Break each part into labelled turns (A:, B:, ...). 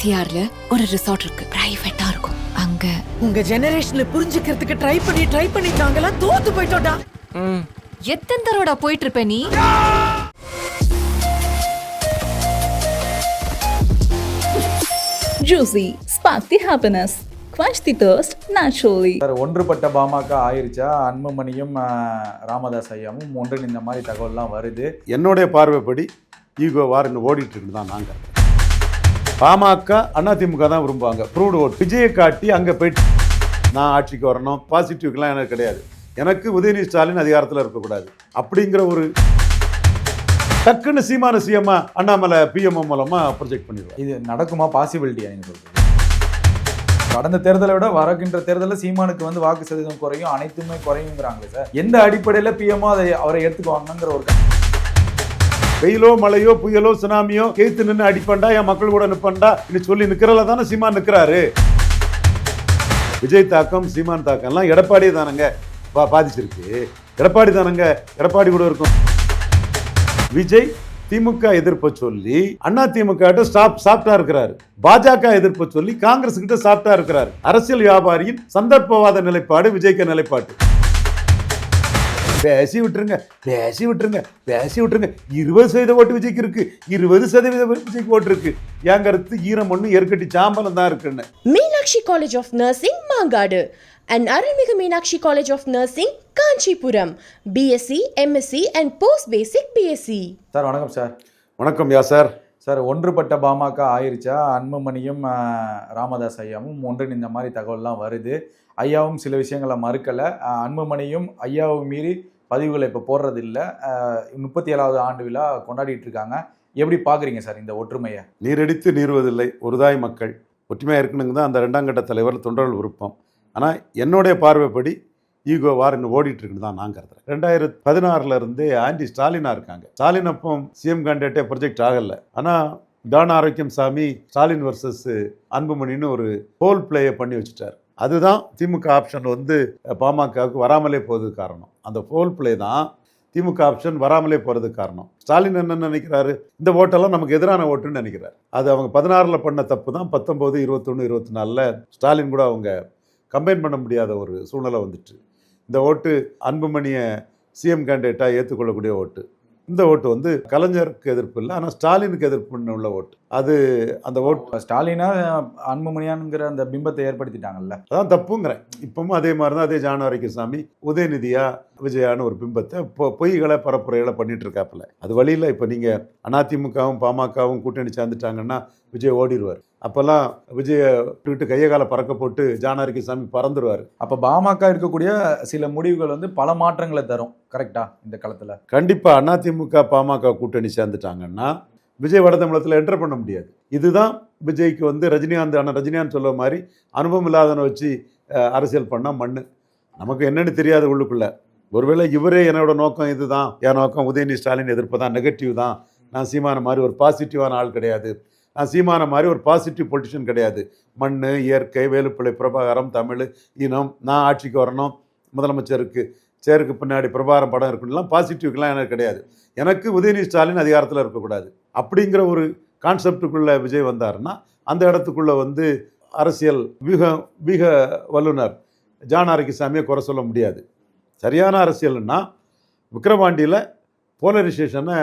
A: சிஆர்ல ஒரு ரிசார்ட் இருக்கு. பிரைவேட்டா இருக்கும். அங்க
B: உங்க ஜெனரேஷன்ல புரிஞ்சுக்கிறதுக்கு ட்ரை பண்ணி ட்ரை பண்ணி நாங்கெல்லாம் தோத்து போயிட்டோம்டா.
A: எத்தனை தடவை போயிட்டு இருப்ப நீ?
C: Juicy, spark the happiness, quench the thirst naturally.
D: Sir ஒன்றுபட்ட பாமக ஆயிருச்சா? அன்புமணியும் ராமதாஸ் ஐயாவும் ஒன்றிணைந்த மாதிரி தகவல்லாம் வருது.
E: என்னுடைய பார்வைப்படி ஈகோ வாருங்க ஓடிட்டு இருக்கு தான் நாங்கள் பாமக அதிமுக தான் விரும்புவாங்க. ப்ரூவ்டு ஓட். விஜயை காட்டி அங்கே போயிட்டு நான் ஆட்சிக்கு வரணும். பாசிட்டிவ்க்கெலாம் எனக்கு கிடையாது. எனக்கு உதயநிதி ஸ்டாலின் அதிகாரத்தில் இருக்கக்கூடாது. அப்படிங்கிற ஒரு டக்குன்னு சீமான சிஎம்மா அண்ணாமலை பிஎம்ஓ மூலமாக ப்ரொஜெக்ட் பண்ணிடுவார்.
D: இது நடக்குமா? பாசிபிலிட்டியா எங்களுக்கு கடந்த தேர்தலை விட வரக்கின்ற தேர்தலில் சீமானுக்கு வந்து வாக்கு சதவீதம் குறையும் அனைத்துமே குறையுங்கிறாங்களே சார். எந்த அடிப்படையில் பிஎம்ஓ அதை அவரை எடுத்துக்குவாங்கங்கிற ஒரு
E: வெயிலோ மழையோ புயலோ சுனாமியோ கேத்து நின்று அடிப்பண்டா என் மக்கள் கூட நிப்பண்டா இப்படி சொல்லி நிக்கிறல தானே சீமான் நிக்கிறாரு. விஜய் தாக்கம் சீமான் தாக்கம் எல்லாம் எடப்பாடி தானங்க. பா- பாதிச்சிருக்கு. எடப்பாடி தானங்க. எடப்பாடி கூட இருக்கும். விஜய் திமுக எதிர்ப்பை சொல்லி அண்ணா திமுக ஸ்டாப் சாப்பிட்டா இருக்கிறாரு. பாஜக எதிர்ப்பை சொல்லி காங்கிரஸ் கிட்ட சாப்பிட்டா இருக்கிறாரு. அரசியல் வியாபாரியின் சந்தர்ப்பவாத நிலைப்பாடு விஜய்க்கு நிலைப்பாடு பேசி விட்டுருங்க பேசி விட்டுருங்க பேசி விட்டுருங்க இருபது சதவீத ஓட்டு விஜய்க்கு இருக்கு இருபது சதவீத விஜய்க்கு ஓட்டு இருக்கு. என் கருத்து ஈரம் ஒண்ணு எருக்கட்டி சாம்பலம் தான் இருக்குன்னு.
F: Meenakshi College of Nursing, Mangadu, and Arulmigu Meenakshi College of Nursing, Kanchipuram, BSc, MSc, and Post Basic BSc.
D: Sir வணக்கம் சார்.
E: வணக்கம் யா சார்.
D: சார் ஒன்றுபட்ட பாமக ஆயிருச்சா? அன்புமணியும் ராமதாஸ் ஐயாவும் ஒன்றிணைந்த மாதிரி தகவல்லாம் வருது. ஐயாவும் சில விஷயங்களை மறுக்கலை. அன்புமணியும் ஐயாவும் மீறி பதிவுகளை இப்போ போடுறது இல்லை முப்பத்தி ஏழாவது ஆண்டு விழா கொண்டாடிட்டு இருக்காங்க. எப்படி பார்க்குறீங்க சார் இந்த ஒற்றுமையை?
E: நீரடித்து நீறுவதில்லை. ஒருதாய் மக்கள். ஒற்றுமையாக இருக்கணுங்க தான் அந்த ரெண்டாம் கட்ட தலைவர் தொண்டர்கள் விருப்பம். ஆனால் என்னுடைய பார்வைப்படி ஈகோ வாருங்க ஓடிட்டு இருக்குன்னு தான் நான் கருதுறேன். ரெண்டாயிரத்தி பதினாறுல இருந்து ஆண்டி ஸ்டாலினா இருக்காங்க. ஸ்டாலின் அப்போ சிஎம் கேண்டிடேட்டே ப்ரொஜெக்ட் ஆகல. ஆனால் டான் ஆரோக்கியம் சாமி ஸ்டாலின் வர்சஸ் அன்புமணின்னு ஒரு போல் பிளேயை பண்ணி வச்சுட்டார். அதுதான் திமுக ஆப்ஷன் வந்து பாமகவுக்கு வராமலே போகிறதுக்கு காரணம். அந்த ஃபோல் பிளே தான் திமுக ஆப்ஷன் வராமலே போகிறதுக்கு காரணம். ஸ்டாலின் என்ன நினைக்கிறாரு? இந்த ஓட்டெல்லாம் நமக்கு எதிரான ஓட்டுன்னு நினைக்கிறார். அது அவங்க பதினாறில் பண்ண தப்பு தான் பத்தொம்போது இருபத்தொன்று இருபத்தி நாலில் ஸ்டாலின் கூட அவங்க கம்பைன் பண்ண முடியாத ஒரு சூழ்நிலை வந்துட்டு இந்த ஓட்டு அன்புமணியை சிஎம் கேண்டிடேட்டாக ஏற்றுக்கொள்ளக்கூடிய ஓட்டு. இந்த ஓட்டு வந்து கலைஞருக்கு எதிர்ப்பு இல்லை ஆனால் ஸ்டாலினுக்கு எதிர்ப்புன்னு உள்ள ஓட்டு. அது அந்த ஓட்டு
D: ஸ்டாலினா அன்புமணியான்ங்கிற அந்த பிம்பத்தை ஏற்படுத்திட்டாங்கல்ல.
E: அதான் தப்புங்கிறேன். இப்பவும் அதே மாதிரி தான் அதே ஜானவரிக்கு சாமி உதயநிதியா விஜயான்னு ஒரு பிம்பத்தை பொ- பொய்களை பரப்புரைகளை பண்ணிட்டு இருக்காப்புல. அது வழியில் இப்போ நீங்கள் அதிமுகவும் பாமகவும் கூட்டணி சேர்ந்துட்டாங்கன்னா விஜய் ஓடிடுவார் அப்போல்லாம் விஜய விட்டு கையை காலை பறக்க போட்டு ஜானவரிக்கு சாமி பறந்துருவார்.
D: அப்போ பாமக இருக்கக்கூடிய சில முடிவுகள் வந்து பல மாற்றங்களை தரும். கரெக்டா இந்த காலத்தில்.
E: கண்டிப்பாக அதிமுக பாமக கூட்டணி சேர்ந்துட்டாங்கன்னா விஜய் வடதமிழத்தில் என்டர் பண்ண முடியாது. இதுதான் விஜய்க்கு வந்து ரஜினிகாந்த் ஆனால் ரஜினிகாந்த் சொல்ல மாதிரி அனுபவம் இல்லாதவனை வச்சு அரசியல் பண்ணால் மண்ணு. நமக்கு என்னன்னு தெரியாது உள்ளுக்குள்ள. ஒருவேளை இவரே என்னோட நோக்கம் இதுதான். என் நோக்கம் உதயநிதி ஸ்டாலின் எதிர்ப்பு தான் நெகட்டிவ் தான். நான் சீமான மாதிரி ஒரு பாசிட்டிவான ஆள் கிடையாது. சீமான மாதிரி ஒரு பாசிட்டிவ் பொலிட்டிஷியன் கிடையாது. மண் இயற்கை வேலுப்பிள்ளை பிரபாகரம் தமிழ் இனம் நான் ஆட்சிக்கு வரணும் முதலமைச்சருக்கு சேருக்கு பின்னாடி பிரபாகரம் படம் இருக்குலாம் பாசிட்டிவ்க்கெலாம் எனக்கு கிடையாது. எனக்கு உதயநிதி ஸ்டாலின் அதிகாரத்தில் இருக்கக்கூடாது. அப்படிங்கிற ஒரு கான்செப்டுக்குள்ளே விஜய் வந்தாருன்னா அந்த இடத்துக்குள்ளே வந்து அரசியல் வீக வீக வல்லுனர் ஜான் ஆரோக்கியசாமியை குறை சொல்ல முடியாது. சரியான அரசியல்னா விக்ரவாண்டியில் போலரைசேஷனை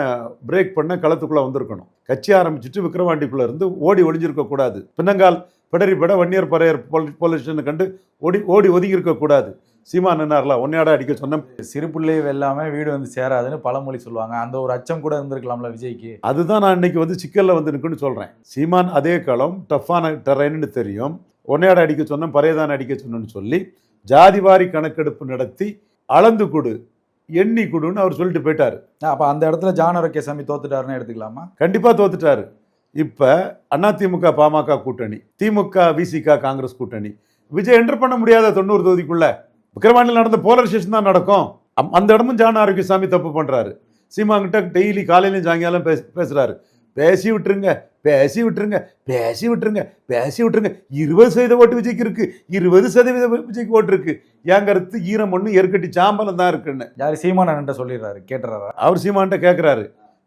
E: பிரேக் பண்ண களத்துக்குள்ளே வந்திருக்கணும். கட்சி ஆரம்பிச்சுட்டு விக்கிரவாண்டிக்குள்ளே இருந்து ஓடி ஒளிஞ்சிருக்கக்கூடாது பின்னங்கால் பிடரி பட வன்னியர் பறையர் போலி போலீஸ்டேஷனை கண்டு ஓடி ஓடி ஒதுங்கி இருக்கக்கூடாது சீமா நின்னார்ல ஒன்னையாட அடிக்க சொன்ன
D: சிறு பிள்ளை வெல்லாம வீடு வந்து சேராதுன்னு பழமொழி சொல்லுவாங்க. அந்த ஒரு அச்சம் கூட இருந்திருக்கலாம்ல விஜய்க்கு.
E: அதுதான் நான் இன்னைக்கு வந்து சிக்கலில் வந்து நிற்குன்னு சொல்கிறேன் சீமான் அதே களம் டஃப்பான டெரைன்னு தெரியும். ஒன்னையாட அடிக்க சொன்னேன் பறையதான் அடிக்க சொன்னேன்னு சொல்லி ஜாதிவாரி கணக்கெடுப்பு நடத்தி அளந்து கொடு. எண்ணி கொடுன்னு அவர் சொல்லிட்டு போயிட்டாரு.
D: அப்ப அந்த இடத்துல ஜான் ஆரோக்கியசாமி தோத்துட்டாருன்னு எடுத்துக்கலாமா?
E: கண்டிப்பாக தோத்துட்டாரு. இப்போ அதிமுக பாமக கூட்டணி திமுக விசிக காங்கிரஸ் கூட்டணி. விஜய் என்டர் பண்ண முடியாத தொண்ணூறு தொகுதிக்குள்ள விக்கிரவாண்டியில் நடந்த போலரைசேஷன் தான் நடக்கும். அந்த இடமும் ஜான் ஆரோக்கியசாமி தப்பு பண்ணுறாரு சீமாங்கிட்ட டெய்லி காலையிலையும் சாயங்காலம் பேச பேசுகிறாரு பேசி விட்டுருங்க பேசி விட்டுருங்க பேசி விட்டுருங்க பேசி விட்டுருங்க. இருபது சதவீத ஓட்டு விஜய்க்கு இருக்கு இருபது சதவீத விஜய்க்கு ஓட்டு இருக்கு. என் கருத்து ஈரம் ஒன்று எருக்கட்டி சாம்பலம் தான் இருக்குன்னு.
D: யாரு சீமானன்ட்ட சொல்லிடுறாரு கேட்டுறாரா?
E: அவர் சீமான்ட்ட கேட்குறாரு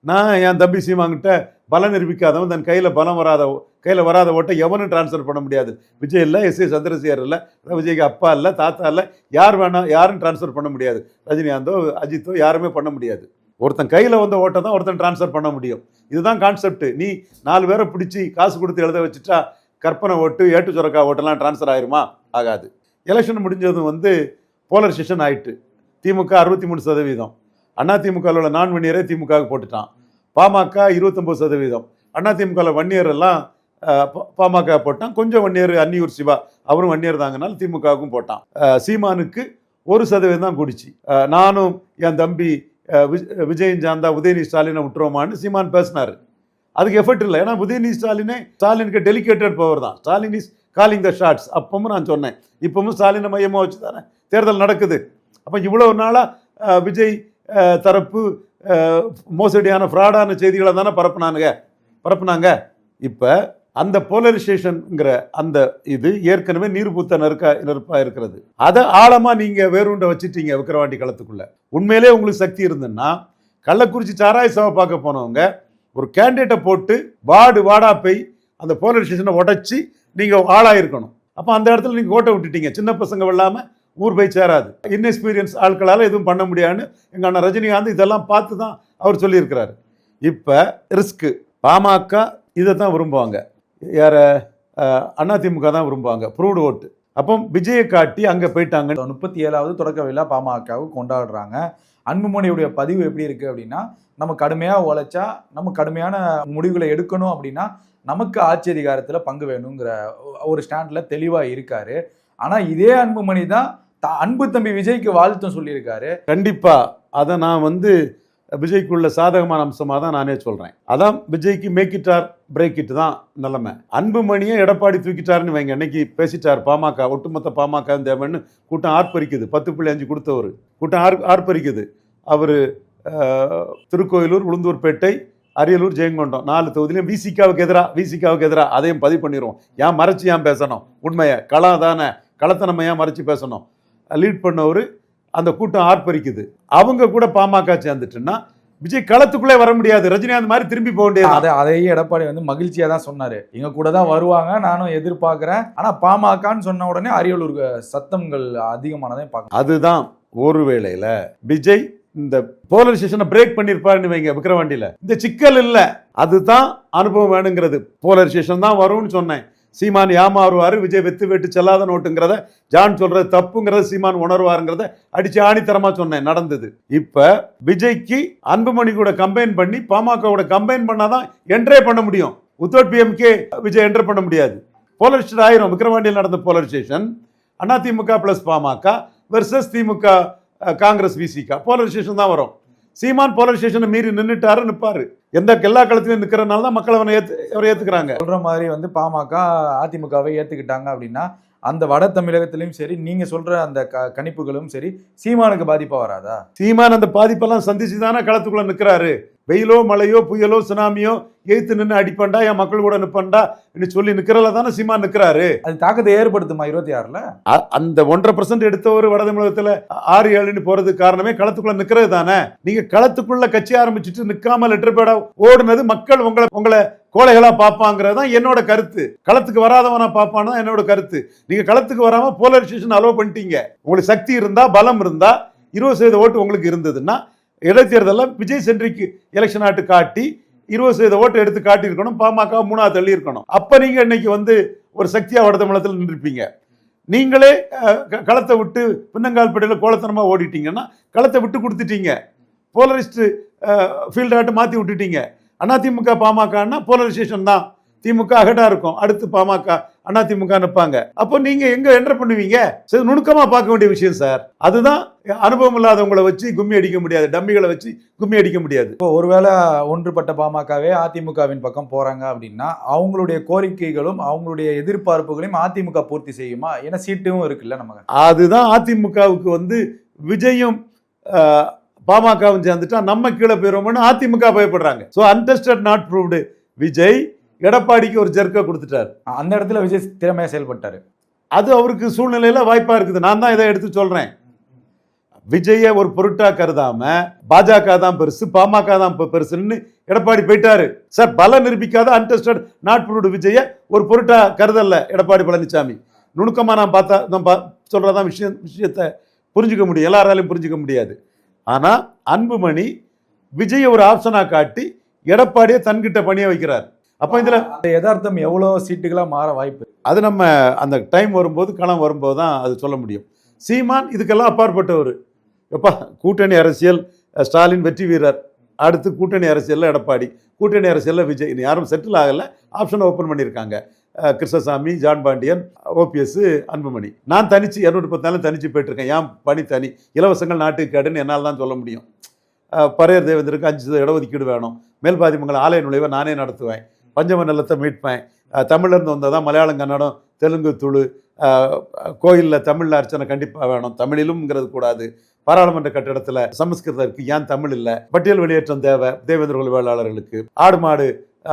E: நான் என் தம்பி சீமாங்கிட்ட பலம் நிரூபிக்காதவன் தன் கையில் பலம் வராத கையில் வராத ஓட்டை எவனும் டிரான்ஸ்ஃபர் பண்ண முடியாது. விஜய் இல்லை எஸ் ஏ சந்திரசேகர் இல்லை விஜய்க்கு அப்பா இல்லை தாத்தா இல்லை யார் வேணா யாரும் டிரான்ஸ்ஃபர் பண்ண முடியாது. ரஜினிகாந்தோ அஜித்தோ யாருமே பண்ண முடியாது. ஒருத்தன் கையில் வந்த ஓட்டை தான் ஒருத்தன் டிரான்ஸ்ஃபர் பண்ண முடியும். இதுதான் கான்செப்ட் நீ நாலு பேரை பிடிச்சி காசு கொடுத்து எழுத வச்சுட்டா கற்பனை ஓட்டு ஏட்டு சுரக்கா ஓட்டெல்லாம் டிரான்ஸ்ஃபர் ஆயிருமா? ஆகாது. எலெக்ஷன் முடிஞ்சதும் வந்து போலரைசேஷன் ஆயிட்டு. திமுக அறுபத்தி மூணு சதவீதம். அண்ணா திமுகவில் உள்ள நான் வன்னியரே திமுகவுக்கு போட்டுட்டான். பாமக இருபத்தொம்பது சதவீதம். அண்ணா திமுகவில் வன்னியர் எல்லாம் பாமக போட்டான். கொஞ்சம் வன்னியர் அன்னியூர் சிவா அவரும் வன்னியர் தாங்கனால திமுகவுக்கும் போட்டான். சீமானுக்கு ஒரு சதவீதம் தான் கூடிச்சு. நானும் என் தம்பி விஜயன் சாந்தா உதயநிதி ஸ்டாலினை விட்டுருவோமான்னு சீமான் பேசினார். அதுக்கு எஃபர்ட் இல்லை. ஏன்னா உதயநிதி ஸ்டாலினே ஸ்டாலினுக்கு டெலிகேட்டட் பவர் தான். Stalin is calling the shots அப்பவும் நான் சொன்னேன். இப்பவும் ஸ்டாலினை மையமாக வச்சு தானே தேர்தல் நடக்குது. அப்போ இவ்வளோ நாளாக விஜய் தரப்பு மோசடியான ஃப்ராடான செய்திகளை தானே பரப்புனானுங்க. பரப்புனாங்க. இப்போ அந்த போலரைசேஷன்ங்கிற அந்த இது ஏற்கனவே நீர்பூத்த நெருக்கா நெருப்பாக இருக்கிறது. அதை ஆழமாக நீங்கள் வேறுண்ட வச்சுட்டீங்க விக்கிரவாண்டி களத்துக்குள்ள. உண்மையிலே உங்களுக்கு சக்தி இருந்ததுன்னா கள்ளக்குறிச்சி சாராய சபை பார்க்க போனவங்க ஒரு கேண்டிடேட்டை போட்டு வார்டு வார்டா போய் அந்த போலரைசேஷனை உடைச்சி நீங்கள் ஆளாயிருக்கணும். அப்போ அந்த இடத்துல நீங்கள் ஓட்டை விட்டுட்டீங்க. சின்ன பசங்க இல்லாமல் ஊர் போய் சேராது. இன்எக்ஸ்பீரியன்ஸ் ஆட்களால் எதுவும் பண்ண முடியாதுன்னு எங்கள் அண்ணன் ரஜினிகாந்த் இதெல்லாம் பார்த்து தான் அவர் சொல்லியிருக்கிறாரு. இப்போ ரிஸ்க்கு பாமக இதை தான் விரும்புவாங்க. யார அதிமுக தான் விரும்புவாங்க. ப்ரூவ்டு ஓட்டு. அப்போ விஜயை காட்டி அங்கே போயிட்டாங்க
D: முப்பத்தி ஏழாவது தொடக்க விழா பாமகவு கொண்டாடுறாங்க. அன்புமணியுடைய பதிவு எப்படி இருக்கு அப்படின்னா நம்ம கடுமையா உழைச்சா நம்ம கடுமையான முடிவுகளை எடுக்கணும் அப்படின்னா நமக்கு ஆட்சி அதிகாரத்துல பங்கு வேணுங்கிற ஒரு ஸ்டாண்ட்ல தெளிவா இருக்காரு. ஆனா இதே அன்புமணி தான் அன்பு தம்பி விஜய்க்கு வாழ்த்தும் சொல்லியிருக்காரு.
E: கண்டிப்பா. அதை நான் வந்து விஜய்க்குள்ள சாதகமான அம்சமாக தான் நானே சொல்கிறேன் அதான் விஜய்க்கு மேக்கிட்டார் பிரேக் இட் தான் நிலைமை. அன்புமணியை எடப்பாடி தூக்கிட்டாருன்னு வைங்க அன்னைக்கு பேசிட்டார்? பாமக ஒட்டுமொத்த பாமக தேவைன்னு கூட்டம் ஆர்ப்பரிக்குது. பத்து புள்ளி அஞ்சு கொடுத்தவர். கூட்டம் ஆர் ஆர்ப்பரிக்குது. அவர் திருக்கோயிலூர் உளுந்தூர்பேட்டை அரியலூர் ஜெயங்கொண்டம் நாலு தொகுதியிலையும் விசிகாவுக்கு எதிராக விசிகாவுக்கு எதிராக அதையும் பதிவு பண்ணிடுவோம் ஏன் மறைச்சு ஏன் பேசணும்? உண்மையை. களம் தானே. களத்தை நம்ம ஏன் மறைச்சு பேசணும்? லீட் பண்ணவர் அந்த கூட்டம் ஆர்ப்பரிக்குது. அவங்க கூட பாமக சேர்ந்துட்டுன்னா விஜய் களத்துக்குள்ளே வர முடியாது. ரஜினிகாந்த் மாதிரி திரும்பி போக வேண்டியது
D: அதை அதையே எடப்பாடி வந்து மகிழ்ச்சியா தான் சொன்னாரு. எங்க கூட தான் வருவாங்க நானும் எதிர்பார்க்கிறேன். ஆனா பாமகன்னு சொன்ன உடனே அரியலூர் சத்தங்கள் அதிகமானதை பார்க்க
E: அதுதான் ஒரு வேளையில விஜய் இந்த போலரைசேஷனை பிரேக் பண்ணிருப்பாருன்னு வைங்க விக்கிரவாண்டியில. இந்த சிக்கல் இல்ல. அதுதான் அனுபவம் வேணுங்கிறது. போலரைசேஷன் தான் வரும்னு சொன்னேன். சீமான் ஏமாறுவாரு விஜய் வெத்து வெட்டு செல்லாத நோட்டுங்கிறத ஜான் சொல்றது தப்புங்கிறத சீமான் உணர்வாருங்கிறத அடிச்சு ஆணித்தரமா சொன்னேன் நடந்தது. இப்ப விஜய்க்கு அன்புமணி கூட கம்பைன் பண்ணி பாமக கூட கம்பைன் பண்ணாதான் என்ட்ரே பண்ண முடியும். உத்தோட் பிஎம்கே விஜய் என்டர் பண்ண முடியாது. போலரைசேஷன் ஆயிரும். விக்ரவாண்டியில் நடந்த polarization AIADMK plus PMK versus DMK Congress VCK polarization தான் வரும். சீமான் போலரைசேஷனை மீறி நின்றுட்டாரு நிற்பாரு எந்த எல்லா களத்திலையும் நிற்கிறனால தான் மக்கள் அவனை ஏத்து அவரை ஏத்துக்கிறாங்க.
D: சொல்ற மாதிரி வந்து பாமக அதிமுகவை ஏத்துக்கிட்டாங்க அப்படின்னா அந்த வட தமிழகத்திலயும் சரி நீங்க சொல்ற அந்த க- கணிப்புகளும் சரி சீமானுக்கு பாதிப்பா வராதா?
E: சீமான் அந்த பாதிப்பெல்லாம் சந்திச்சு தானே களத்துக்குள்ள நிற்கிறாரு வெயிலோ மழையோ புயலோ சுனாமியோ எய்த்து நின்று அடிப்பண்டா என் மக்கள் கூட நிற்பண்டா சொல்லி நிற்கிறல தானே சீமான் நிற்கிறாரு
D: அது தாக்கத்தை ஏற்படுத்துமா இருபத்தி ஆறுல?
E: அந்த ஒன்றரை பர்சன்ட் எடுத்தவர் வட தமிழகத்துல ஆறு ஏழுன்னு போறதுக்கு காரணமே களத்துக்குள்ள நிக்கிறது தானே. நீங்க களத்துக்குள்ள கட்சி ஆரம்பிச்சுட்டு நிக்காம லெட்டர் பேடா ஓடுனது மக்கள் உங்களை உங்களை கோழைகளா பார்ப்பாங்கிறது தான் என்னோட கருத்து. களத்துக்கு வராதவனா பார்ப்பான்னு தான் என்னோட கருத்து. நீங்க களத்துக்கு வராம போலரைசேஷன் அலோவ் பண்ணிட்டீங்க. உங்களுக்கு சக்தி இருந்தா பலம் இருந்தா இருபது சதவீத ஓட்டு உங்களுக்கு இருந்ததுன்னா இடைத்தேர்தலில் விஜய் சென்ட்ரிக்கு எலெக்ஷன் ஆட்டு காட்டி இருபது சதவீத ஓட்டு எடுத்து காட்டியிருக்கணும். பாமக மூணாவது தள்ளி இருக்கணும். அப்போ நீங்கள் இன்னைக்கு வந்து ஒரு சக்தியாக வட மலத்தில் நின்றுப்பீங்க. நீங்களே க- களத்தை விட்டு பின்னங்கால் படையில் கோலத்தனமாக ஓடிட்டீங்கன்னா களத்தை விட்டு கொடுத்துட்டீங்க. போலரிஸ்ட் ஃபீல்டாட்டு மாற்றி விட்டுட்டீங்க. அதிமுக பாமகன்னா போலரைசேஷன் தான். திமுக அகட்டாக இருக்கும். அடுத்து பாமக. அதிமுக நிற்பாங்க. அப்போ நீங்க எங்க என்டர் பண்ணுவீங்க? சரி நுணுக்கமா பார்க்க வேண்டிய விஷயம் சார் அதுதான் அனுபவம் இல்லாதவங்களை வச்சு கும்மி அடிக்க முடியாது. டம்மிகளை வச்சு கும்மி அடிக்க முடியாது.
D: இப்போ ஒருவேளை ஒன்றுபட்ட பாமகவே அதிமுகவின் பக்கம் போறாங்க அப்படின்னா அவங்களுடைய கோரிக்கைகளும் அவங்களுடைய எதிர்பார்ப்புகளையும் அதிமுக பூர்த்தி செய்யுமா? ஏன்னா சீட்டும் இருக்குல்ல நமக்கு.
E: அதுதான் அதிமுகவுக்கு வந்து விஜயும் பாமகவும் சேர்ந்துட்டா நம்ம கீழே போயிடுவோம்னு அதிமுக பயப்படுறாங்க. So untested not proved Vijay எடப்பாடிக்கு ஒரு ஜெர்க்கை கொடுத்துட்டார்.
D: அந்த இடத்துல விஜய் திறமையா செயல்பட்டாரு.
E: அது அவருக்கு சூழ்நிலையில வாய்ப்பா இருக்குது. நான் தான் இதை எடுத்து சொல்றேன். விஜய ஒரு பொருட்டா கருதாம பாஜக தான் பெருசு பாமக தான் பெருசுன்னு எடப்பாடி போயிட்டாரு. சார் பல நிரூபிக்காத அன்டெஸ்டட் நாட் ப்ரூவ்டு விஜய ஒரு பொருட்டா கருதல்ல எடப்பாடி பழனிசாமி நுணுக்கமா நான் பார்த்தா நான் பா சொல்றதான் விஷயம் விஷயத்தை புரிஞ்சுக்க முடியும். எல்லாராலையும் புரிஞ்சுக்க முடியாது. ஆனா அன்புமணி விஜய ஒரு ஆப்ஷனா காட்டி எடப்பாடியை தன்கிட்ட பணிய வைக்கிறார். அப்ப இதுல
D: அந்த யதார்த்தம் எவ்வளவு சீட்டுகளா மாற வாய்ப்பு?
E: அது நம்ம அந்த டைம் வரும்போது களம் வரும்போது தான் அது சொல்ல முடியும். சீமான் இதுக்கெல்லாம் அப்பாற்பட்டவர். எப்பா கூட்டணி அரசியல் ஸ்டாலின் வெற்றி வீரர். அடுத்து கூட்டணி அரசியலில் எடப்பாடி. கூட்டணி அரசியலில் விஜய். யாரும் செட்டில் ஆகலை. ஆப்ஷனை ஓப்பன் பண்ணியிருக்காங்க. கிருஷ்ணசாமி ஜான் பாண்டியன் ஓபிஎஸ் அன்புமணி. நான் தனிச்சு இரநூத்தி பத்து நாள் தனிச்சு போயிட்டுருக்கேன். ஏன் பணி தனி. இலவசங்கள் நாட்டுக்கு கேடுன்னு என்னால் தான் சொல்ல முடியும். பரையர் தேவேந்தருக்கு அஞ்சு சதவீத இடஒதுக்கீடு வேணும். மேல்பாதிமங்கலம் ஆலய நுழைவை நானே நடத்துவேன். பஞ்சம நிலத்தை மீட்பேன் தமிழ்லேருந்து வந்தால் தான் மலையாளம் கன்னடம் தெலுங்கு துளு. கோயிலில் தமிழில் அர்ச்சனை கண்டிப்பாக வேணும். தமிழிலும்ங்கிறது கூடாது. பாராளுமன்ற கட்டிடத்தில் சமஸ்கிருதம் இருக்குது ஏன் தமிழ் இல்லை? பட்டியல் வெளியேற்றம் தேவை. தேவேந்திர வேளாளர்களுக்கு ஆடு மாடு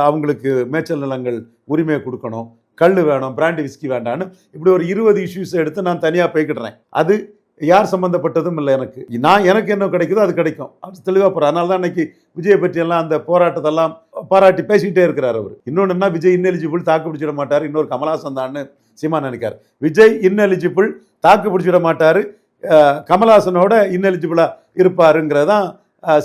E: அவங்களுக்கு மேய்ச்சல் நிலங்கள் உரிமையை கொடுக்கணும். கல் வேணும். பிராண்டி விஸ்கி வேண்டான்னு இப்படி ஒரு இருபது இஷ்யூஸ் எடுத்து நான் தனியாக போய்க்கிடுறேன். அது யார் சம்மந்தப்பட்டதும் இல்லை எனக்கு. நான் எனக்கு என்ன கிடைக்குதோ அது கிடைக்கும். அது தெளிவாக போகிறார் அதனால தான் இன்னைக்கு விஜயை பற்றியெல்லாம் அந்த போராட்டத்தெல்லாம் பாராட்டி பேசிக்கிட்டே இருக்கிறார் அவர். இன்னொன்று என்ன? விஜய் இன்னெலிஜிபிள் தாக்கு பிடிச்சிட மாட்டார். இன்னொரு கமலாசன் தான்னு சீமா நினைக்கார் விஜய் இன்னெலிஜிபிள் தாக்கு பிடிச்சிட மாட்டார். கமலாசனோட இன்னெலிஜிபிளாக இருப்பாருங்கிறதான்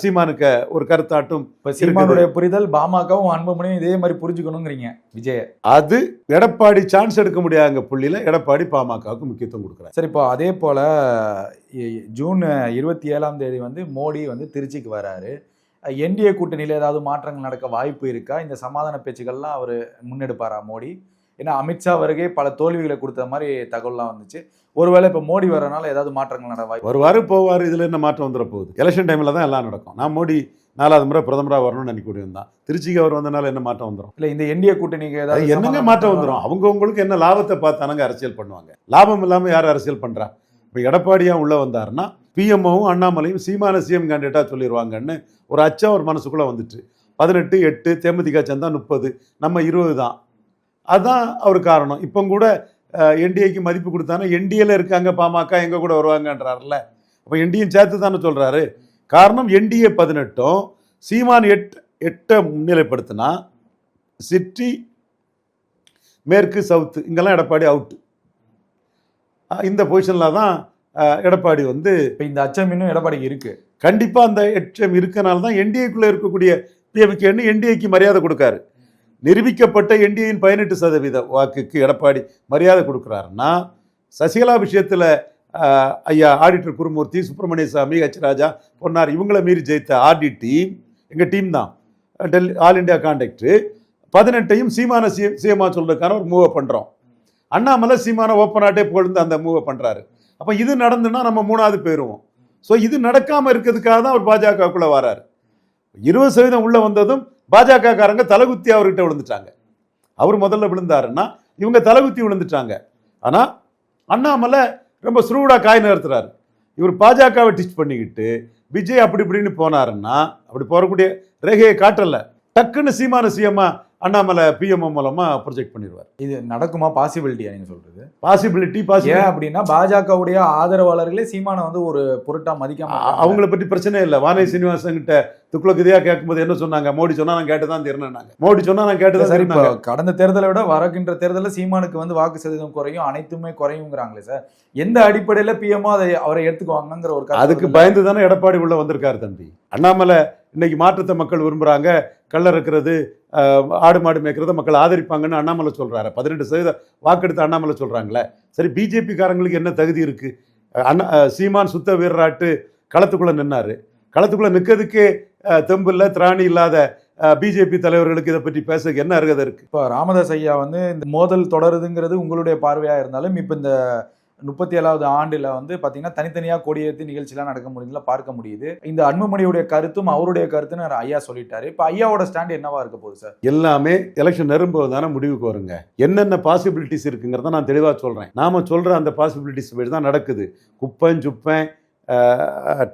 E: சீமானுக்கு ஒரு கருத்தாட்டும்
D: சீமானுடைய புரிதல் பாமகவும் அன்புமணியும் இதே மாதிரி புரிஞ்சுக்கணுங்கிறீங்க விஜய.
E: அது எடப்பாடி சான்ஸ் எடுக்க முடியாத புள்ளியில் எடப்பாடி பாமகவுக்கு முக்கியத்துவம் கொடுக்குறாரு.
D: சரி இப்போ அதே போல ஜூன் இருபத்தி ஏழாம் தேதி வந்து மோடி வந்து திருச்சிக்கு வராரு. என்டிஏ கூட்டணியில் ஏதாவது மாற்றங்கள் நடக்க வாய்ப்பு இருக்கா? இந்த சமாதான பேச்சுக்கள்லாம் அவர் முன்னெடுப்பாரா மோடி? ஏன்னா அமித்ஷா வருகை பல தோல்விகளை கொடுத்த மாதிரி தகவல்லாம் வந்துச்சு. ஒருவேளை இப்போ மோடி வரனால ஏதாவது மாற்றங்கள் நட வாய்ப்பு
E: வருவார் போவார் இதில் என்ன மாற்றம் வந்துட போகுது? எலெக்ஷன் டைமில் தான் எல்லாம் நடக்கும். நான் மோடி நாலாவது முறை பிரதமராக வரணும்னு நினைக்கக்கூடிய தான். திருச்சிக்கு அவர் வந்தனால என்ன மாற்றம் வந்துடும்
D: இல்ல இந்த என்டிஏ கூட்டணிக்கு ஏதாவது
E: என்னங்க மாற்றம் வந்துடும் அவங்கவுங்களுக்கு என்ன லாபத்தை பார்த்தானங்க அரசியல் பண்ணுவாங்க. லாபம் இல்லாமல் யார் அரசியல் பண்ணுறா இப்போ எடப்பாடியா உள்ளே வந்தாருன்னா பிஎம்ஓவும் அண்ணாமலையும் சீமான சிஎம் கேண்டிடேட்டாக சொல்லிடுவாங்கன்னு ஒரு அச்சம் ஒரு மனசுக்குள்ளே வந்துட்டு பதினெட்டு எட்டு தேமுதிக சந்தா முப்பது நம்ம இருபது தான். அதுதான் அவர் காரணம். இப்போ கூட என்டிஏக்கு மதிப்பு கொடுத்தானா என்டிஏல இருக்காங்க பாமக எங்க கூட வருவாங்கன்றாருல அப்போ என்டியும் சேர்த்து தானே சொல்றாரு. காரணம் என்டிஏ பதினெட்டும் சீமான் எட் எட்டை முன்னிலைப்படுத்தினா சிட்டி மேற்கு சவுத்து இங்கெல்லாம் எடப்பாடி அவுட்டு இந்த பொசிஷனில் தான் எடப்பாடி வந்து
D: இப்போ இந்த அச்சம் இன்னும் எடப்பாடிக்கு இருக்கு.
E: கண்டிப்பாக அந்த எச்சம் இருக்கனால தான் என்டிஏக்குள்ளே இருக்கக்கூடிய பிஎம்கேன்னு என்டிஏக்கு மரியாதை கொடுக்காரு. நிரூபிக்கப்பட்ட என்டிஏயின் பதினெட்டு சதவீத வாக்குக்கு எடப்பாடி மரியாதை கொடுக்குறாருன்னா சசிகலா விஷயத்தில் ஐயா ஆடிட்டர் குருமூர்த்தி சுப்பிரமணிய சாமி ஹெச் ராஜா பொன்னார் இவங்களை மீறி ஜெயித்த ஆர்டி டீம் எங்கள் டீம் தான் டெல்லி ஆல் இண்டியா கான்டாக்டு பதினெட்டையும் சீமான சி சீமா சொல்றதுக்கான ஒரு மூவை பண்ணுறோம் அண்ணாமலை சீமான ஓப்பனாட்டே புகழ்ந்து அந்த மூவை பண்ணுறாரு அப்போ இது நடந்துன்னா நம்ம மூணாவது போயிடுவோம் ஸோ இது நடக்காமல் இருக்கிறதுக்காக தான் அவர் பாஜகவுக்குள்ளே வராரு. இருபது சதவீதம் உள்ளே வந்ததும் பாஜக காரங்க தலைகுத்தி அவர்கிட்ட விழுந்துட்டாங்க. அவர் முதல்ல விழுந்தாருன்னா இவங்க தலைகுத்தி விழுந்துட்டாங்க. ஆனால் அண்ணாமலை ரொம்ப ஸ்ரூடா காய் நிறுத்துறாரு இவர் பாஜகவை டிச் பண்ணிக்கிட்டு விஜய் அப்படி இப்படின்னு போனாருன்னா அப்படி போகக்கூடிய ரேகையை காட்டலை. டக்குன்னு சீமான சீயமாக அண்ணாமலை பிஎம்ஓ மூலமா ப்ரொஜெக்ட் பண்ணிடுவார்.
D: இது நடக்குமா? பாசிபிலிட்டியா நீங்க சொல்றது?
E: பாசிபிலிட்டி
D: ஏன்
E: பாசிபிலிட்டி
D: அப்படின்னா பாஜகவுடைய ஆதரவாளர்களே சீமானை வந்து ஒரு பொருட்டா மதிக்காம
E: அவங்கள பற்றி பிரச்சனை இல்லை. வானதி சீனிவாசன் கிட்ட துக்குளக்குதியா கேட்கும்போது என்ன சொன்னாங்க? மோடி சொன்னா நான் கேட்டு தான் தீர்னாங்க மோடி சொன்னா நான் கேட்டு
D: சரி கடந்த தேர்தலை விட வரக்கின்ற தேர்தலில் சீமானுக்கு வந்து வாக்கு சதவீதம் குறையும் அனைத்துமே குறையுங்கிறாங்களே சார். எந்த அடிப்படையில பிஎம்ஓ அதை அவரை ஏத்துக்குவாங்கங்கிற ஒரு
E: அதுக்கு? பயந்து தானே எடப்பாடி உள்ள வந்திருக்காரு தம்பி. அண்ணாமலை இன்னைக்கு மாற்றத்தை மக்கள் விரும்புறாங்க. கள்ள இருக்கிறது ஆடு மாடு மேய்க்கிறத மக்கள் ஆதரிப்பாங்கன்னு அண்ணாமலை சொல்கிறாரு பதினெட்டு சதவீத வாக்கெடுத்து அண்ணாமலை சொல்கிறாங்களே சரி பிஜேபிக்காரங்களுக்கு என்ன தகுதி இருக்குது அண்ணா சீமான் சுத்த வீரராட்டு களத்துக்குள்ளே நின்னார். களத்துக்குள்ளே நிற்கிறதுக்கே தெம்பு இல்லை திராணி இல்லாத பிஜேபி தலைவர்களுக்கு இதை பற்றி பேச என்ன அருகதை இருக்குது
D: இப்போ ராமதாஸ் ஐயா வந்து இந்த மோதல் தொடருதுங்கிறது உங்களுடைய பார்வையாக இருந்தாலும் இப்போ இந்த முப்பத்தி ஏழாவது ஆண்டில் வந்து பார்த்தீங்கன்னா தனித்தனியாக கொடியேற்றி நிகழ்ச்சிலாம் நடக்க முடியல பார்க்க முடியுது. இந்த அன்புமணியுடைய கருத்தும் அவருடைய கருத்துன்னு ஐயா சொல்லிட்டாரு. இப்போ ஐயாவோட ஸ்டாண்ட் என்னவா இருக்க போகுது சார்?
E: எல்லாமே எலெக்ஷன் நெருங்கும்போது தானே முடிவுக்கு வருங்க. என்னென்ன பாசிபிலிட்டிஸ் இருக்குங்கிறத நான் தெளிவாக சொல்கிறேன் நாம் சொல்கிற அந்த பாசிபிலிட்டிஸ் படி தான் நடக்குது Kuppan Suppan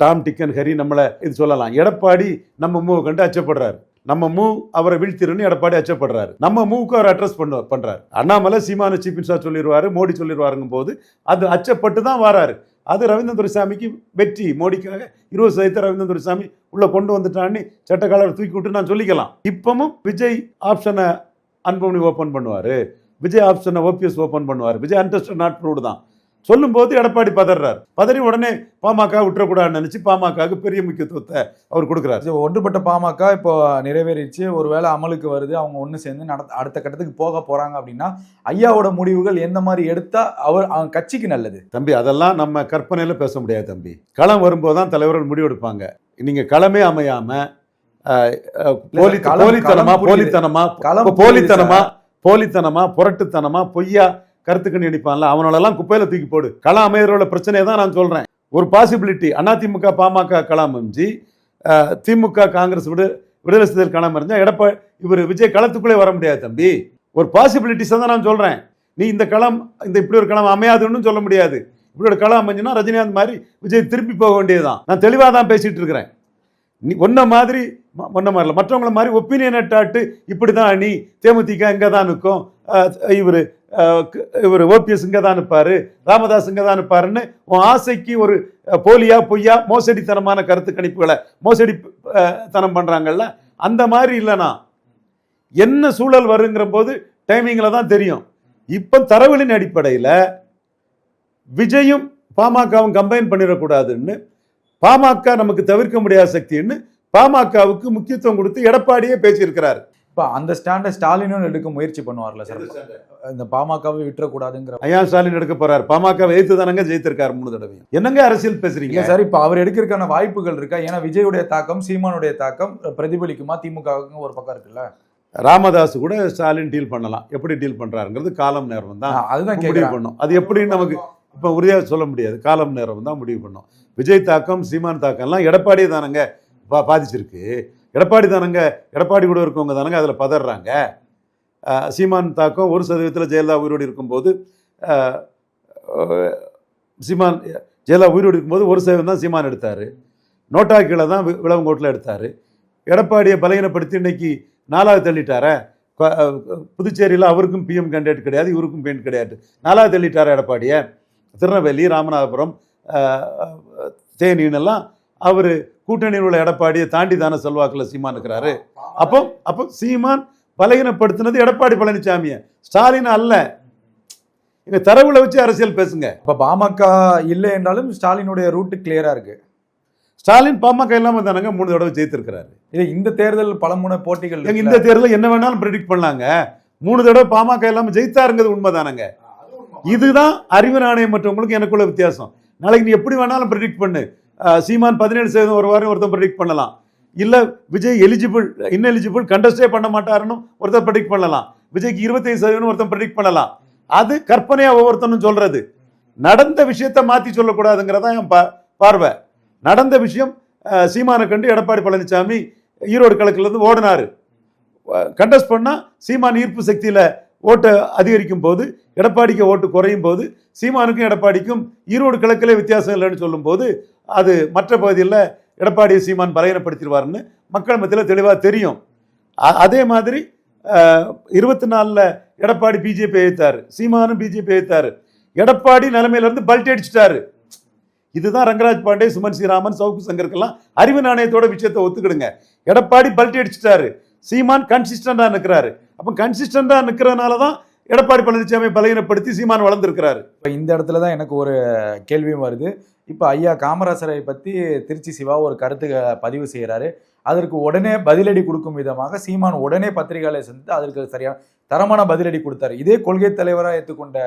E: Tom Dick and Harry நம்மளை இது சொல்லலாம். எடப்பாடி நம்ம மூவை கண்டு அச்சப்படுறாரு. நம்ம மூவ் அவரை வீழ்த்திருன்னு எடப்பாடி அச்சப்படுறாரு. நம்ம மூவுக்கு அவர் அட்ரஸ் பண்ண பண்ணுறாரு அண்ணாமலை சீமான சீஃப் மினிஸ்டர் சொல்லிடுவாரு மோடி சொல்லிடுவாருங்கும் போது அது அச்சப்பட்டு தான் வராரு. அது ரவீந்திர துரைசாமிக்கு வெற்றி. மோடிக்காக இருபது சதவீதம் ரவீந்திர துரைசாமி உள்ளே கொண்டு வந்துட்டான்னு சட்டக்காலரை தூக்கி விட்டு நான் சொல்லிக்கலாம். இப்பவும் விஜய் ஆப்ஷனை அன்பமணி ஓப்பன் பண்ணுவார். விஜய் ஆப்ஷனை ஓபிஎஸ் ஓப்பன் பண்ணுவார். விஜய் அன்டஸ்ட் நாட் ப்ரூவ்டு தான். சொல்லும்போது எடப்பாடி பதறாரு. பதறி உடனே பாமக விட்டுறக்கூடாதுன்னு நினைச்சு பாமகவுக்கு பெரிய முக்கியத்துவத்தை அவர் கொடுக்குறாரு.
D: ஒன்றுபட்ட பாமக இப்போ நிறைவேறிடுச்சு. ஒருவேளை அமலுக்கு வருது. அவங்க ஒன்று சேர்ந்து நட அடுத்த கட்டத்துக்கு போக போறாங்க அப்படின்னா ஐயாவோட முடிவுகள் எந்த மாதிரி எடுத்தா அவர் அவங்க கட்சிக்கு நல்லது?
E: தம்பி அதெல்லாம் நம்ம கற்பனையில பேச முடியாது தம்பி. களம் வரும்போது தான் தலைவர்கள் முடிவெடுப்பாங்க நீங்க களமே அமையாம அஹ், அஹ், போலி
D: களம்-
E: போலித்தனமா. போலித்தனமா போலித்தனமா போலித்தனமா புரட்டுத்தனமா பொய்யா கருத்துக்கணி அடிப்பான்ல அவனோடலாம் குப்பையில தூக்கி போடு. களம் அமையறோட பிரச்சனையை தான் நான் சொல்றேன். ஒரு பாசிபிலிட்டி அதிமுக பாமக கலாம் அமைஞ்சு திமுக காங்கிரஸ் விடு விடுதலை சிறுத்தைகள் களம் இருந்தால் எடப்பா இவர் விஜய் களத்துக்குள்ளே வர முடியாது தம்பி. ஒரு பாசிபிலிட்டிஸ் தான் நான் சொல்றேன். நீ இந்த களம் இந்த இப்படி ஒரு களம் அமையாதுன்னு சொல்ல முடியாது. இப்படி ஒரு களம் அமைஞ்சுன்னா ரஜினிகாந்த் மாதிரி விஜய் திருப்பி போக வேண்டியதுதான். நான் தெளிவாக தான் பேசிட்டு இருக்கிறேன். நீ ஒன்ன மாதிரி ம- ஒன்ன மாதிரில மற்றவங்கள மாதிரி ஒப்பீனியன் அட்டாட்டு இப்படி தான் நீ தேமுதிக இங்கே தான் நிற்கும் இவர் இவர் ஓபிஎஸ் இங்கே தான் நிற்பாரு ராமதாஸ் இங்கே தான் நிற்பாருன்னு உன் ஆசைக்கு ஒரு போலியா பொய்யா மோசடித்தனமான கருத்து கணிப்புகளை மோசடி தனம் பண்ணுறாங்கல்ல அந்த மாதிரி இல்லைனா என்ன சூழல் வருங்கிற போது டைமிங்கில் தான் தெரியும். இப்போ தரவுகளின் அடிப்படையில் விஜயும் பாமகவும் கம்பைன் பண்ணிடக்கூடாதுன்னு பாமக நமக்கு தவிர்க்க முடியாத சக்தின்னு பாமகவுக்கு முக்கியத்துவம் கொடுத்து எடப்பாடியே பேசியிருக்கிறார்.
D: இப்போ அந்த ஸ்டாண்டை ஸ்டாலினும் எடுக்க முயற்சி பண்ணுவார்ல சார்? இந்த பாமகவை விட்டுறக்கூடாதுங்கிற
E: ஐயா ஸ்டாலின் எடுக்க போறார். பாமக எதிர்த்து தானங்க ஜெயித்திருக்காரு மூணு தடவையும். என்னங்க அரசியல் பேசுறீங்க?
D: சார் இப்போ அவர் எடுக்கிறதுக்கான வாய்ப்புகள் இருக்கா? ஏன்னா விஜயுடைய தாக்கம் சீமானுடைய தாக்கம் பிரதிபலிக்குமா திமுகவுக்கு ஒரு பக்கம் இருக்குல்ல?
E: ராமதாஸ் கூட ஸ்டாலின் டீல் பண்ணலாம். எப்படி டீல் பண்றாருங்கிறது காலம் நேரம் தான்
D: அதுதான்
E: முடிவு பண்ணும். அது எப்படின்னு நமக்கு இப்போ உறுதியாக சொல்ல முடியாது. காலம் நேரம் தான் முடிவு பண்ணும். விஜய் தாக்கம் சீமான் தாக்கம்லாம் எடப்பாடியே தானங்க பா பாதிச்சிருக்கு. எடப்பாடி தானங்க எடப்பாடி கூட இருக்கவங்க தானங்க அதில் பதறாங்க. சீமான் தாக்கம் ஒரு சதவீதத்தில் ஜெயலலிதா உயிரோடு இருக்கும்போது சீமான் ஜெயலலிதா உயிரோடு இருக்கும்போது ஒரு சதவீதம் தான் சீமான் எடுத்தார். நோட்டா கீழே தான் விளவங்கோட்டில் எடுத்தார். எடப்பாடியை பலகீனப்படுத்தி இன்னைக்கு நாலாவது தள்ளிட்டாரே? புதுச்சேரியில் அவருக்கும் பிஎம் கேண்டிடேட் கிடையாது இவருக்கும் பிஎம் கிடையாது. நாலாவது தள்ளிட்டாரா எடப்பாடியை? திருநெல்வேலி ராமநாதபுரம் தேனின்னு எல்லாம் தேனின்னெல்லாம் அவர் கூட்டணியில் உள்ள எடப்பாடியை தாண்டி தானே செல்வாக்கில் சீமான் இருக்கிறாரு. அப்போ அப்போ சீமான் பலகீனப்படுத்தினது எடப்பாடி பழனிசாமியை ஸ்டாலின் அல்ல. எங்க தரவுல வச்சு அரசியல் பேசுங்க.
D: இப்போ பாமக இல்லை என்றாலும் ஸ்டாலினுடைய ரூட் கிளியரா இருக்கு.
E: ஸ்டாலின் பாமக இல்லாம தானங்க மூணு தடவை ஜெயித்திருக்கிறாரு.
D: இது இந்த தேர்தல் பல முனை போட்டிகள்
E: எங்க
D: இருக்குல்ல.
E: இந்த தேர்தலில் என்ன வேணாலும் ப்ரெடிக்ட் பண்ணலாங்க. மூணு தடவை பாமக இல்லாம ஜெயித்தாருங்கிறது உண்மைதானங்க இதுதான் அறிவு நாணயம் மற்றவங்களுக்கு எனக்குள்ள வித்தியாசம். நாளைக்கு நீ எப்படி வேணாலும் ப்ரெடிக்ட் பண்ணு. சீமான் பதினேழு சதவீதம் ஒரு வாரம் ஒருத்தன் ப்ரெடிக்ட் பண்ணலாம். இல்லை விஜய் எலிஜிபிள் இன்எலிஜிபிள் கண்டஸ்டே பண்ண மாட்டாருன்னு ஒருத்தர் ப்ரெடிக்ட் பண்ணலாம். விஜய்க்கு இருபத்தைந்து சதவீதம் ஒருத்தன் ப்ரெடிக்ட் பண்ணலாம். அது கற்பனையாக ஒவ்வொருத்தனும் சொல்கிறது நடந்த விஷயத்தை மாற்றி சொல்லக்கூடாதுங்கிறதா என் பா- பார்வை. நடந்த விஷயம் சீமானை கண்டு எடப்பாடி பழனிசாமி ஈரோடு கிழக்குலேருந்து இருந்து ஓடினாரு கண்டஸ்ட் பண்ணால் சீமான் ஈர்ப்பு சக்தியில் ஓட்டை அதிகரிக்கும் போது எடப்பாடிக்கு ஓட்டு குறையும் போது சீமானுக்கும் எடப்பாடிக்கும் ஈரோடு கிழக்கிலே வித்தியாசம் இல்லைன்னு சொல்லும்போது அது மற்ற பகுதியில் எடப்பாடி சீமான் பலகீனப்படுத்திடுவார்னு மக்கள் மத்தியில் தெளிவாக தெரியும். அதே மாதிரி இருபத்தி நாலில் எடப்பாடி பிஜேபி எழுத்தாரு சீமானும் பிஜேபி எழுத்தாரு எடப்பாடி நிலைமையிலேருந்து பல்ட்டி அடிச்சிட்டாரு. இதுதான் ரங்கராஜ் பாண்டே சுமன் ஸ்ரீராமன் சவுக்கு சங்கருக்கெல்லாம் அறிவு நாணயத்தோட விஷயத்தை ஒத்துக்கிடுங்க. எடப்பாடி பல்ட்டி அடிச்சிட்டாரு. சீமான் கன்சிஸ்டண்டாக நிற்கிறாரு. அப்போ கன்சிஸ்டண்டாக நிற்கிறதுனால தான் எடப்பாடி பழனிசாமி பலகீனப்படுத்தி சீமான் வளர்ந்துருக்கிறாரு.
D: இப்போ இந்த இடத்துல தான் எனக்கு ஒரு கேள்வியும் வருது. இப்போ ஐயா காமராசரை பற்றி திருச்சி சிவா ஒரு கருத்து பதிவு செய்கிறாரு அதற்கு உடனே பதிலடி கொடுக்கும் விதமாக சீமான் உடனே பத்திரிகையாளர் சந்தித்து அதற்கு சரியான தரமான பதிலடி கொடுத்தாரு. இதே கொள்கை தலைவராக ஏற்றுக்கொண்ட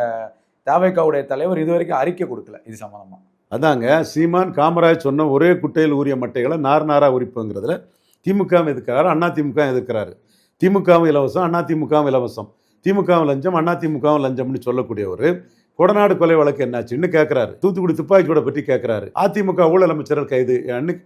D: தாவேக்காவுடைய தலைவர் இது வரைக்கும் அறிக்கை கொடுக்கல. இது சம்மந்தமாக
E: அதாங்க சீமான் காமராஜ் சொன்ன ஒரே குட்டையில் ஊறிய மட்டைகளை நார் நாரா உரிப்புங்கிறதுல திமுகவும் எதிர்க்கிறாரு அண்ணா திமுகவும் எதிர்க்கிறாரு திமுகவும் இலவசம் அண்ணா திமுகவும் இலவசம். திமுகவும் லஞ்சம் அண்ணா திமுகவும் லஞ்சம்னு சொல்லக்கூடியவர் கொடநாடு கொலை வழக்கு என்னாச்சுன்னு கேட்கிறாரு தூத்துக்குடி துப்பாக்கியோட பற்றி கேட்கிறாரு அதிமுக ஊழல் அமைச்சர்கள் கைது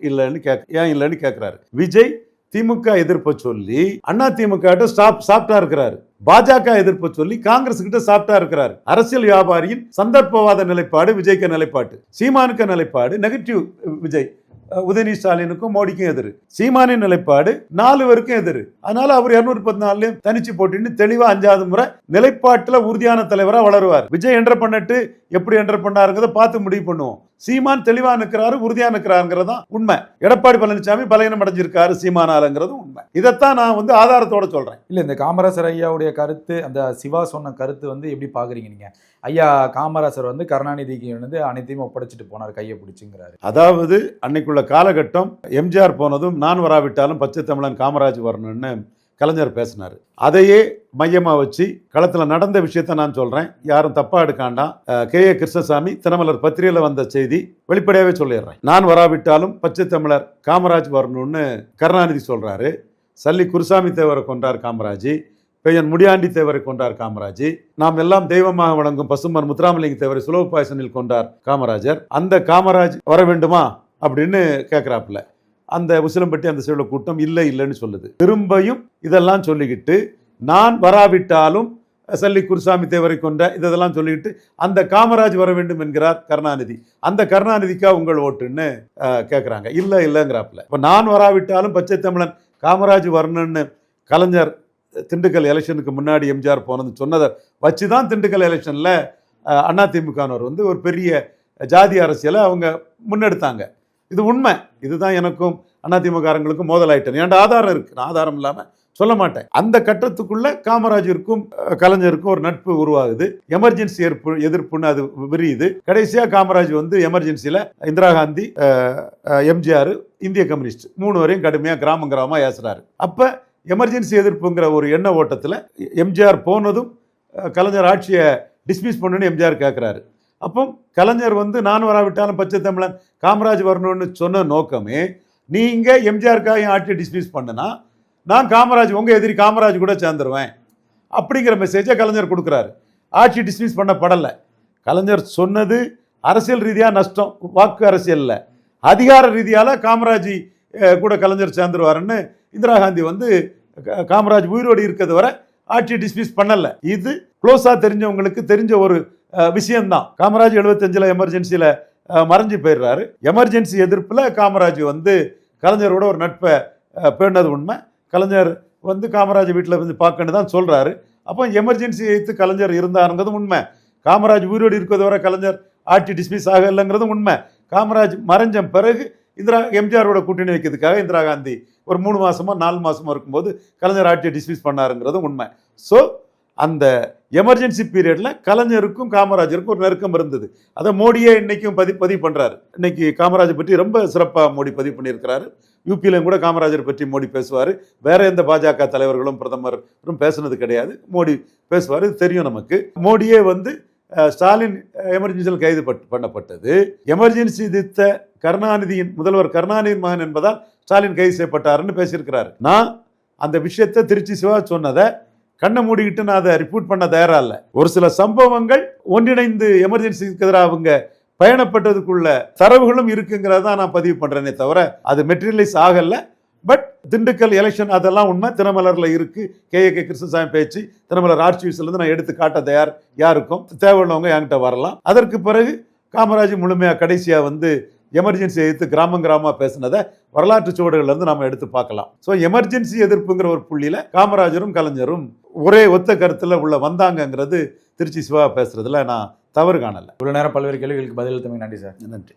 E: இல்லைன்னு கேட்க ஏன் இல்லைன்னு கேட்கிறாரு விஜய் திமுக எதிர்ப்பை சொல்லி அண்ணா திமுக கிட்ட ஸ்டாப் சாப்பிட்டா இருக்கிறாரு. பாஜக எதிர்ப்பை சொல்லி காங்கிரஸ் கிட்ட சாப்பிட்டா இருக்கிறாரு. அரசியல் வியாபாரியின் சந்தர்ப்பவாத நிலைப்பாடு விஜய்க்க நிலைப்பாடு சீமானுக்க நிலைப்பாடு நெகட்டிவ் விஜய். உதயநிதி ஸ்டாலினுக்கும் மோடிக்கும் எதிர். சீமானின் நிலைப்பாடு நாலு பேருக்கும் எதிர். அதனால அவர் இருநூறு பத்து நாலுலயும் தனிச்சு போட்டின்னு தெளிவா அஞ்சாவது முறை நிலைப்பாட்டுல உறுதியான தலைவரா வளருவார். விஜய் என்டர் பண்ணிட்டு எப்படி என்டர் பண்ணாருங்கிறத பார்த்து முடிவு பண்ணுவோம். சீமான் தெளிவா நிற்கிறாரு உறுதியா நிற்கிறாருங்கிறது தான் உண்மை. எடப்பாடி பழனிசாமி பலையனம் அடைஞ்சிருக்காரு சீமானாலங்கிறதும் உண்மை. இதைத்தான் நான் வந்து ஆதாரத்தோட சொல்றேன்.
D: இல்ல இந்த காமராசர் ஐயாவுடைய கருத்து அந்த சிவா சொன்ன கருத்து வந்து எப்படி பாக்குறீங்க நீங்க? ஐயா காமராசர் வந்து கருணாநிதிக்கு வந்து அனைத்தையும் ஒப்படைச்சிட்டு போனார் கையை பிடிச்சுங்கிறாரு.
E: அதாவது அன்னைக்குள்ள காலகட்டம் எம்ஜிஆர் போனதும் நான் வராவிட்டாலும் பச்சை தமிழன் காமராஜ் வரணும்னு கலைஞர் பேசினார். அதையே மையமாக வச்சு களத்தில் நடந்த விஷயத்த நான் சொல்கிறேன் யாரும் தப்பாக எடுக்காண்டாம் கே. ஏ. கிருஷ்ணசாமி தினமலர் பத்திரிகையில் வந்த செய்தி வெளிப்படையாகவே சொல்லிடுறேன். நான் வராவிட்டாலும் பச்சை தமிழர் காமராஜ் வரணும்னு கருணாநிதி சொல்கிறாரு சல்லி குருசாமி தேவரை கொண்டார் காமராஜ். பெயன் முடியாண்டி தேவரை கொண்டார் காமராஜ். நாம் எல்லாம் தெய்வமாக வழங்கும் பசுமன் முத்துராமலிங்க தேவரை சுலப பாயசனில் கொண்டார் காமராஜர். அந்த காமராஜ் வர வேண்டுமா? அப்படின்னு கேட்குறாப்புல அந்த உசிலம்பட்டி அந்த சில கூட்டம் இல்லை இல்லைன்னு சொல்லுது. திரும்பியும் இதெல்லாம் சொல்லிக்கிட்டு நான் வராவிட்டாலும் சல்லி குருசாமி தேவரை கொண்ட இதெல்லாம் சொல்லிட்டு அந்த காமராஜ் வர வேண்டும் என்கிறார் கருணாநிதி. அந்த கருணாநிதிக்கா உங்கள் ஓட்டுன்னு கேட்குறாங்க இல்லை இல்லைங்கிறாப்புல. இப்போ நான் வராவிட்டாலும் பச்சை தமிழன் காமராஜ் வரணும்னு கலைஞர் திண்டுக்கல் எலெக்ஷனுக்கு முன்னாடி எம்ஜிஆர் போனது சொன்னதை வச்சு தான் திண்டுக்கல் எலெக்ஷனில் அதிமுகவினர் வந்து ஒரு பெரிய ஜாதி அரசியலை அவங்க முன்னெடுத்தாங்க. இது உண்மை. இதுதான் எனக்கும் அதிமுககாரங்களுக்கும் மோதலாயிட்டேன். என்கிட்ட ஆதாரம் இருக்குது நான் ஆதாரம் இல்லாமல் சொல்ல மாட்டேன் அந்த கட்டத்துக்குள்ள காமராஜருக்கும் கலைஞருக்கும் ஒரு நட்பு உருவாகுது. எமர்ஜென்சி எதிர்ப்பு எதிர்ப்புன்னு அது விரியுது. கடைசியாக காமராஜ் வந்து எமர்ஜென்சியில் இந்திரா காந்தி எம்ஜிஆர் இந்திய கம்யூனிஸ்ட் மூணு வரையும் கடுமையாக கிராமம் கிராமமாக ஏசுறாரு. அப்போ எமர்ஜென்சி எதிர்ப்புங்கிற ஒரு எண்ண ஓட்டத்தில் எம்ஜிஆர் போனதும் கலைஞர் ஆட்சியை டிஸ்மிஸ் பண்ணுன்னு எம்ஜிஆர் கேட்குறாரு அப்போ கலைஞர் வந்து நான் வராவிட்டாலும் பச்சை தமிழன் காமராஜ் வரணும்னு சொன்ன நோக்கமே நீங்கள் எம்ஜிஆருக்காக ஆட்சியை டிஸ்மிஸ் பண்ணுனா நான் காமராஜ் உங்கள் எதிரி காமராஜ் கூட சேர்ந்துருவேன். அப்படிங்கிற மெசேஜை கலைஞர் கொடுக்குறாரு. ஆட்சி டிஸ்மிஸ் பண்ணப்படலை. கலைஞர் சொன்னது அரசியல் ரீதியாக நஷ்டம் வாக்கு அரசியலில் அதிகார ரீதியால் காமராஜ் கூட கலைஞர் சேர்ந்துருவாருன்னு இந்திரா காந்தி வந்து க- காமராஜ் உயிரோடு இருக்கிறது வரை ஆட்சி டிஸ்மிஸ் பண்ணலை. இது க்ளோஸாக தெரிஞ்சவங்களுக்கு தெரிஞ்ச ஒரு விஷயந்தான் விஷயம்தான். காமராஜ் எழுபத்தஞ்சில் எமர்ஜென்சியில் மறைஞ்சு போயிடுறாரு. எமர்ஜென்சி எதிர்ப்பில் காமராஜ் வந்து கலைஞரோட ஒரு நட்பை பேணது உண்மை. கலைஞர் வந்து காமராஜ் வீட்டில் வந்து பார்க்கணும் தான் சொல்கிறாரு அப்போ எமர்ஜென்சி வைத்து கலைஞர் இருந்தாருங்கிறதும் உண்மை. காமராஜ் உயிரோடு இருக்கிறது வரை கலைஞர் ஆட்சி டிஸ்மிஸ் ஆகலைங்கிறதும் உண்மை. காமராஜ் மறைஞ்ச பிறகு இந்திரா எம்ஜிஆரோட கூட்டணி வைக்கிறதுக்காக இந்திரா காந்தி ஒரு மூணு மாதமோ நாலு மாதமோ இருக்கும்போது கலைஞர் ஆட்சியை டிஸ்மிஸ் பண்ணாருங்கிறதும் உண்மை. ஸோ அந்த எமர்ஜென்சி பீரியடில் கலைஞருக்கும் காமராஜருக்கும் ஒரு நெருக்கம் இருந்தது. அதை மோடியே இன்றைக்கும் பதி பதிவு பண்ணுறாரு இன்றைக்கி காமராஜர் பற்றி ரொம்ப சிறப்பாக மோடி பதிவு பண்ணியிருக்கிறாரு. யூபியிலும் கூட காமராஜர் பற்றி மோடி பேசுவார். வேற எந்த பாஜக தலைவர்களும் பிரதமரும் பேசுனது கிடையாது. மோடி பேசுவார். இது தெரியும் நமக்கு. மோடியே வந்து ஸ்டாலின் எமர்ஜென்சியில் கைது பட்- பண்ணப்பட்டது. எமர்ஜென்சி தித்த கருணாநிதியின் முதல்வர் கருணாநிதி மகன் என்பதால் ஸ்டாலின் கைது செய்யப்பட்டாருன்னு பேசியிருக்கிறாரு. நான் அந்த விஷயத்தை திருச்சி சிவா சொன்னதை கண்ணை மூடிக்கிட்டு நான் அதை ரிப்போர்ட் பண்ண தயாரா இல்லை. ஒரு சில சம்பவங்கள் ஒன்றிணைந்து எமர்ஜென்சிக்கு எதிராக அவங்க பயணப்பட்டதுக்குள்ள தரவுகளும் இருக்குங்கிறத தான் நான் பதிவு பண்றேனே தவிர அது மெட்டீரியலைஸ் ஆகல. பட் திண்டுக்கல் எலெக்ஷன் அதெல்லாம் உண்மை. தினமலரில் இருக்கு. கே. ஏ. கே. கிருஷ்ணசாமி பேச்சு. தினமலர் ஆர்ச்சிவிஸ்ல இருந்து நான் எடுத்து காட்ட தயார் யாருக்கும்? தேவையானவங்க என்கிட்ட வரலாம். அதற்கு பிறகு காமராஜ் முழுமையா கடைசியா வந்து எமர்ஜென்சி எதிர்த்து கிராமம் கிராமமா பேசினதை வரலாற்று சுவடுகள்ல இருந்து எடுத்து பார்க்கலாம். ஸோ எமர்ஜென்சி எதிர்ப்புங்கிற ஒரு புள்ளியில காமராஜரும் கலைஞரும் ஒரே ஒத்த கருத்துல உள்ள வந்தாங்கங்கிறது திருச்சி சிவா பேசுறதுல நான் தவறு காணலை.
D: இவ்வளோ நேரம் பல்வேறு கேள்விகளுக்கு பதிலளித்தமைக்கு நன்றி சார்.
E: நன்றி.